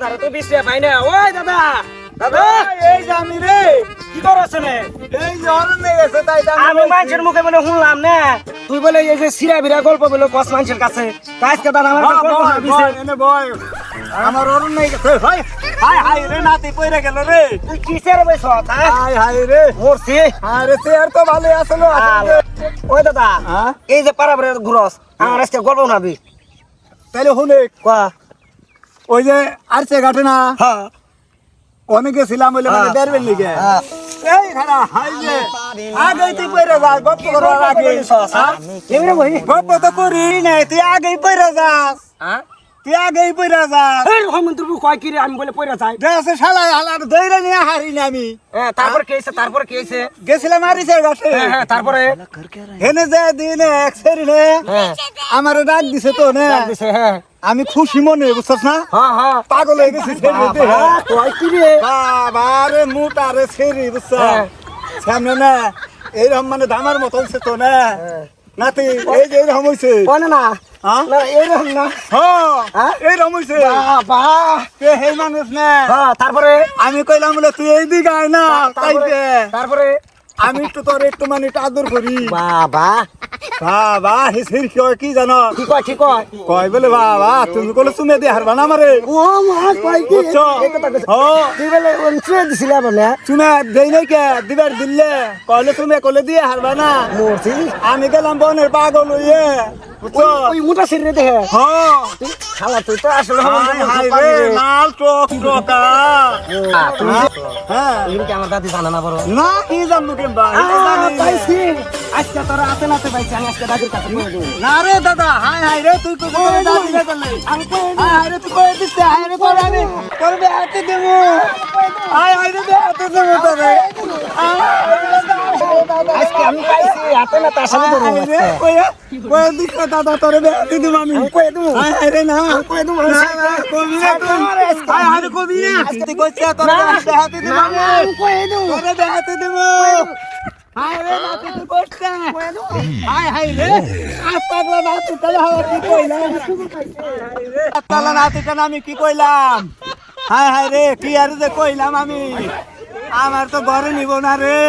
দাদারে তো বিশ্রে পাই না। ওই দাদা দাদা এই যে আমি রে কি করছেন এই যে অরণ্যে গেছে তাই তো আমি মানুষের মুখে বলে শুনলাম না। তুই বলে এই যে সিরা বিরা গল্প বলে কস মানুষের কাছে। আজকে দাদা আমার গল্প। বয়, এনে বয়। আমার অরণ্যে গেছে হাই হাই হাই রে নাতি পইরা গেল রে। তুই কিসের বয়স হাই হাই রে। মরছি আরে চেয়ার তো ভালোই আসলো। ওই দাদা হ্যাঁ? এই যে পারাবারের ঘুরস আমার আজকে গল্প নাবি তাইলে শুনে। কোয়া ওই যে আরছে ঘাটে না? হ্যাঁ। অনেক বলে মানে হ্যাঁ। লিগে হ্যাঁ। এই খানা হাই যে আগে তুই পইরা যাস গপ্প করার আগে? এমনি বই গপ্প তো করি নাই তুই আগেই পইরা যাস হ্যাঁ? তুই আগেই পইরা যাস এই রহমন্ত্রী কয় কি রে আমি বলে যাই। দেশে শালা হালার দইরা নিয়ে হারি না আমি। হ্যাঁ তারপরে কি হয়েছে তারপরে কি হয়েছে গেছিলাম ঘাটে। হ্যাঁ হ্যাঁ তারপরে? হেনে যে দিন এক সেরিনে হ্যাঁ। আমার ডাক দিছে তো না। ডাক দিছে, হ্যাঁ। আমি খুশি মনে বুঝছস না? হ্যাঁ হ্যাঁ পাগল হয়ে গেছি সেরি দেখে। বাবা, রে? বাবা রে মোটা রে সেরি বুঝছ? হ্যাঁ। সামনে না। এইরকম মানে দামার মতো হইছে তো না। নাতি এই যে এইরকম কয় না হ্যাঁ? হ্যাঁ হ্যাঁ? হ্যাঁ তারপরে? আমি কইলাম বলে তুই এই দিকে আয় না তারপরে? তারপরে? আমি একটু তোর একটু মানে আদর করি। বাবা। বাবা হে সেরি কি জানো? কি কয় কি কয়? কয় বলে বাবা তুমি কোলে চুমে দিয়ে হারবা না আমারে? ও মা কয় কি? এই কথা কইছে। হ্যাঁ। তুই বলে অঞ্চলে দিছিলে বলে চুমে দেই নাই কে? দিবার দিলে। কইলে তুমি কোলে দিয়ে হারবা না? মরছি আমি গেলাম বনের পাগল হইয়ে। ওই মোটা শরীরে দেখে। হ্যাঁ তুই খালা তুই তো আসলে লাল টক টকা তুমি হ্যাঁ। কি আমার দাদি জানা না বড়? না কি জানব কেমবা পাইছি। আজকে তোরা হাতে নাতে পাইছি আমি আজকে দাদির কাছে না রে দাদা হাই হাই রে তুই কই করে দাদি রে করলে আমি কই হাই হাই রে তুই কই দিতে হাই রে তোর আমি তোর হাতে দেবো। হাই হাই রে হাতে দেবো। তোরে আজকে আমি পাইছি হাতে দাদা তোর বে রে না না, না, কবি না কবি। না। তুই তোর হাতে তোর বে হাতে রে তুই রে। আজ পাগলা তাহলে হাওয়া কি কইলাম তাহলে নাতি কেন আমি কি কইলাম? হাই হাই রে কি আর যে কইলাম আমি? আমার তো ঘরে নিব না রে।